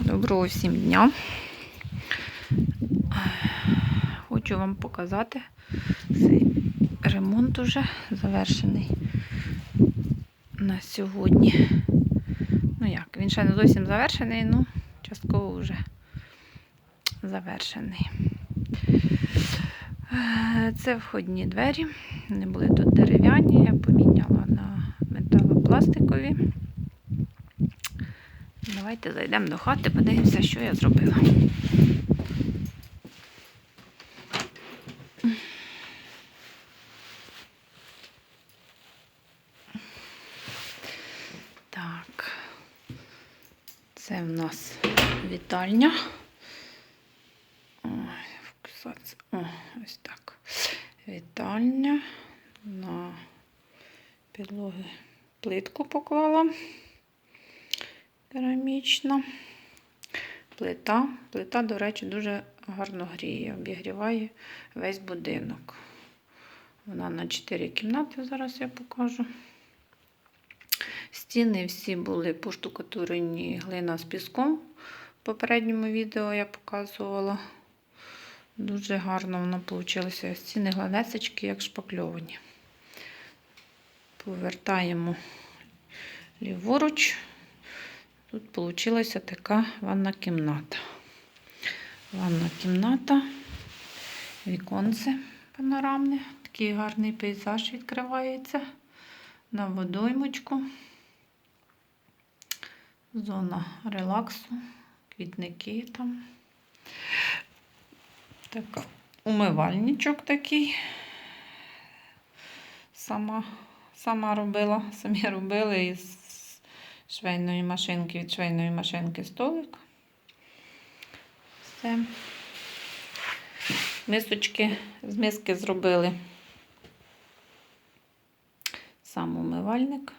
Доброго всім дня. Хочу вам показати цей ремонт уже завершений на сьогодні. Ну як, він ще не зовсім завершений, ну частково вже завершений. Е, Це входні двері. Вони були тут дерев'яні, я поміняла на металопластикові. Давайте зайдемо до хати, подивимося, що я зробила. Так, це в нас вітальня. Ой, фокусація. О, ось так. Вітальня. На підлоги плитку поклала керамічна. Плита. Плита, до речі, дуже гарно гріє, обігріває весь будинок. Вона на 4 кімнати, зараз я покажу. Стіни всі були поштукатурені глина з піском. В попередньому відео я показувала. Дуже гарно воно вийшло. Стіни гладесечки, як шпакльовані. Повертаємо ліворуч. Тут вийшла така ванна кімната. Ванна кімната, віконце панорамне, такий гарний пейзаж відкривається на водоймочку. Зона релаксу, квітники там. Така умивальничок такий. Сама, сама робила, самі робили із швейної машинки, від швейної машинки столик. Все. Мисочки з миски зробили сам умивальник,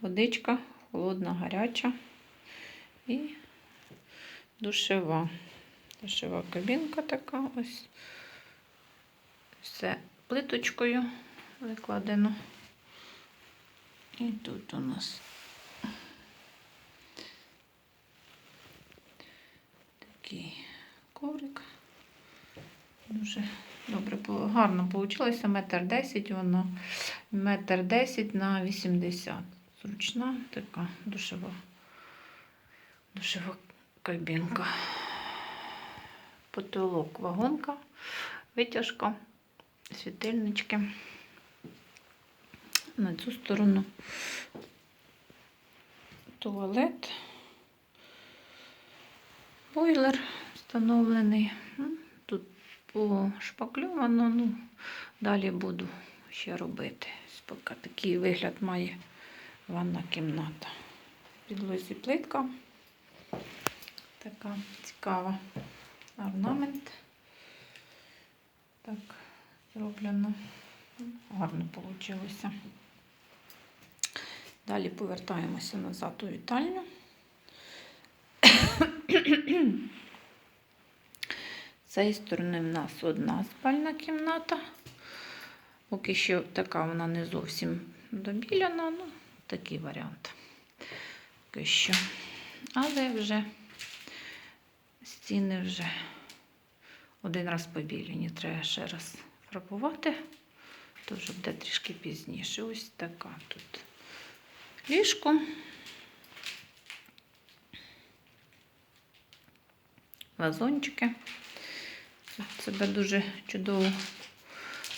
водичка, холодна, гаряча і душева. Душева кабінка така ось. Все плиточкою викладено. І тут у нас такий коврик. Дуже добре, гарно вийшло. Метр десять воно. Метр десять на 80. Зручна така душева, душева кабінка. Потолок вагонка, витяжка, світильнички. На цю сторону туалет, бойлер встановлений. Пошпакльовано, ну, далі буду ще робити. Поки такий вигляд має ванна кімната. Підлозі плитка. Така цікава орнамент. Так, зроблено. Гарно вийшло. Далі повертаємося назад у вітальню. З цієї сторони в нас одна спальна кімната. Поки що така вона не зовсім добіляна, ну, такий варіант. Поки що. Але вже стіни вже один раз побілені. Треба ще раз фарбувати. То вже буде трішки пізніше. Ось така тут ліжко. Вазончики. Себе дуже чудово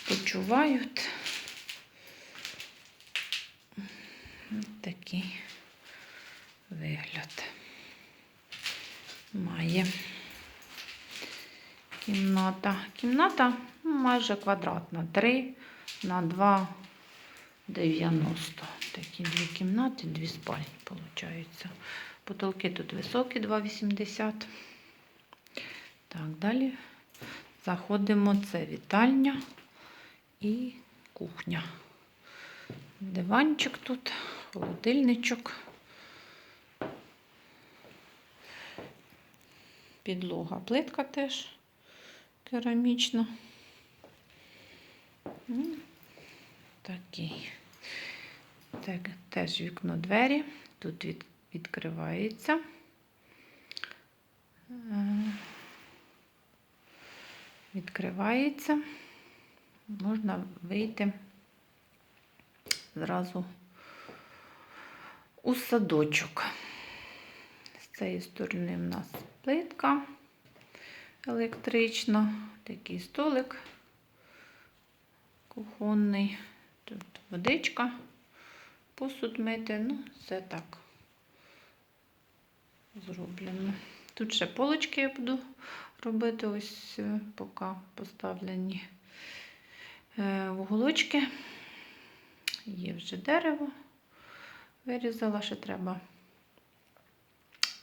почувають. Ось такий вигляд має кімната. Кімната майже квадратна. 3 на 2 90. Такі дві кімнати, дві спальні, виходить. Потолки тут високі, 2,80. Так, далі заходимо. Це вітальня і кухня. Диванчик тут, холодильничок. Підлога, плитка теж керамічна. Ну, Такий. Так, теж вікно двері. Тут від, відкривається. Відкривається. Можна вийти зразу у садочок. З цієї сторони в нас плитка електрична, такий столик кухонний, тут водичка, посуд мити, ну, все так зроблено. Тут ще полочки я буду робити, ось е, поки поставлені е, вуголочки. Є вже дерево, вирізала, ще треба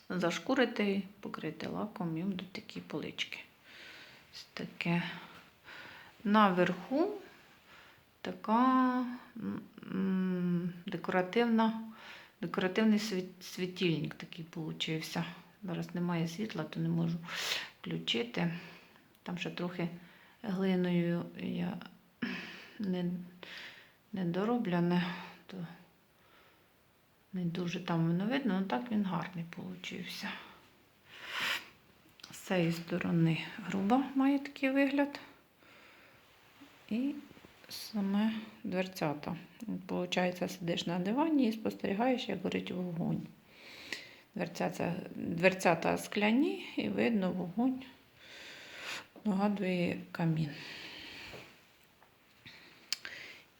зашкурити і покрити лаком і будуть такі полички. Ось таке. Наверху така декоративна, декоративний світ- світильник такий получився. Зараз немає світла, то не можу включити. Там ще трохи глиною я не, не доробляне, то не дуже там воно видно, але так він гарний получився. З цієї сторони груба має такий вигляд. І саме дверцята. Получається, сидиш на дивані і спостерігаєш, як горить вогонь. Дверцята, дверцята скляні і видно вогонь. Нагадує камін.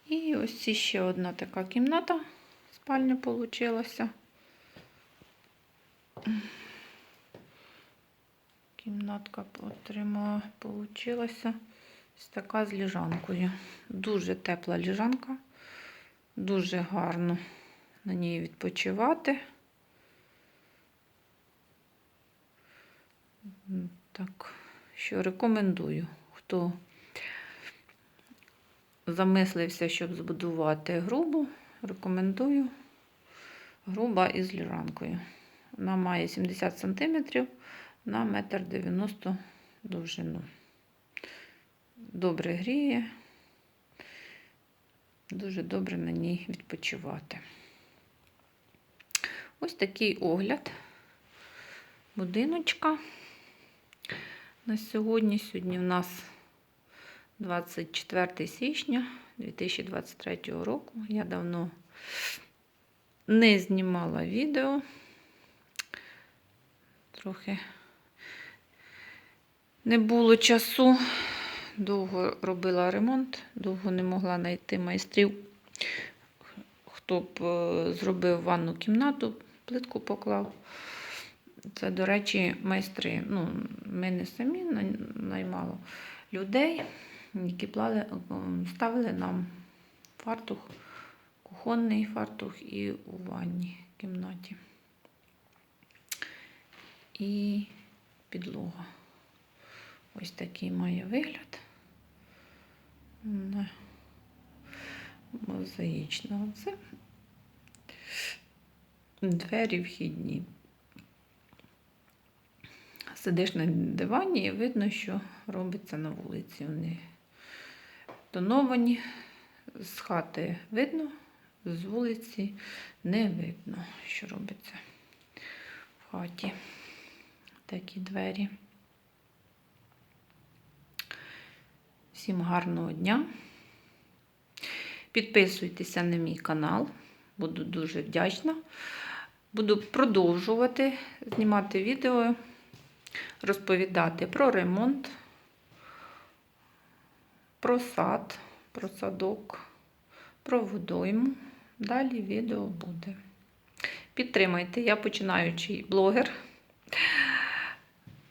І ось ще одна така кімната, спальня получилася. Кімнатка отримала, получилася ось така з ліжанкою. Дуже тепла ліжанка, дуже гарно на ній відпочивати. Так, що рекомендую, хто замислився, щоб збудувати грубу, рекомендую груба із ліжанкою. Вона має 70 см на 1,90 м довжину. Добре гріє, дуже добре на ній відпочивати. Ось такий огляд будиночка. На сьогодні. Сьогодні в нас 24 січня 2023 року. Я давно не знімала відео. Трохи не було часу. Довго робила ремонт, довго не могла знайти майстрів, хто б е, зробив ванну кімнату, плитку поклав. Це, до речі, майстри. Ну, ми не самі наймало людей, які плали, ставили нам фартух, кухонний фартух і у ванній кімнаті. І підлога. Ось такий має вигляд. Вона Мозаїчна. Оце двері вхідні. Сидиш на дивані і видно, що робиться на вулиці. Вони тоновані, з хати видно, з вулиці не видно, що робиться в хаті. Такі двері. Всім гарного дня. Підписуйтеся на мій канал, буду дуже вдячна. Буду продовжувати знімати відео, розповідати про ремонт, про сад, про садок, про водойму. Далі відео буде. Підтримайте, я починаючий блогер.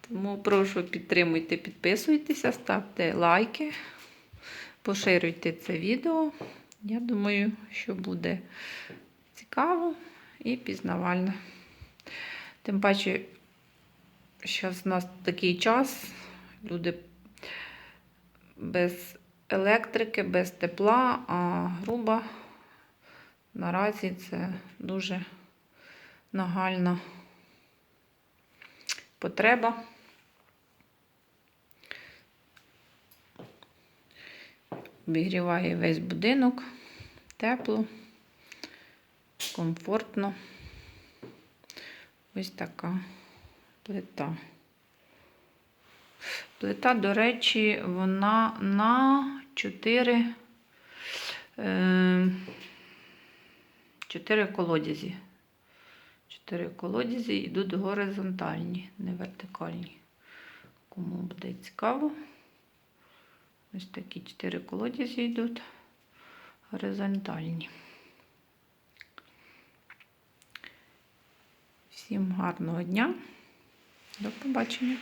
Тому прошу підтримуйте, підписуйтеся, ставте лайки, поширюйте це відео. Я думаю, що буде цікаво і пізнавально. Тим паче, зараз у нас такий час, люди без електрики, без тепла, а груба. Наразі це дуже нагальна потреба. Обігріває весь будинок, тепло, комфортно. Ось така плита. Плита, до речі, вона на 4, е, 4 колодязі. 4 колодязі йдуть горизонтальні, не вертикальні. Кому буде цікаво. Ось такі 4 колодязі йдуть горизонтальні. Всім гарного дня. До побачення.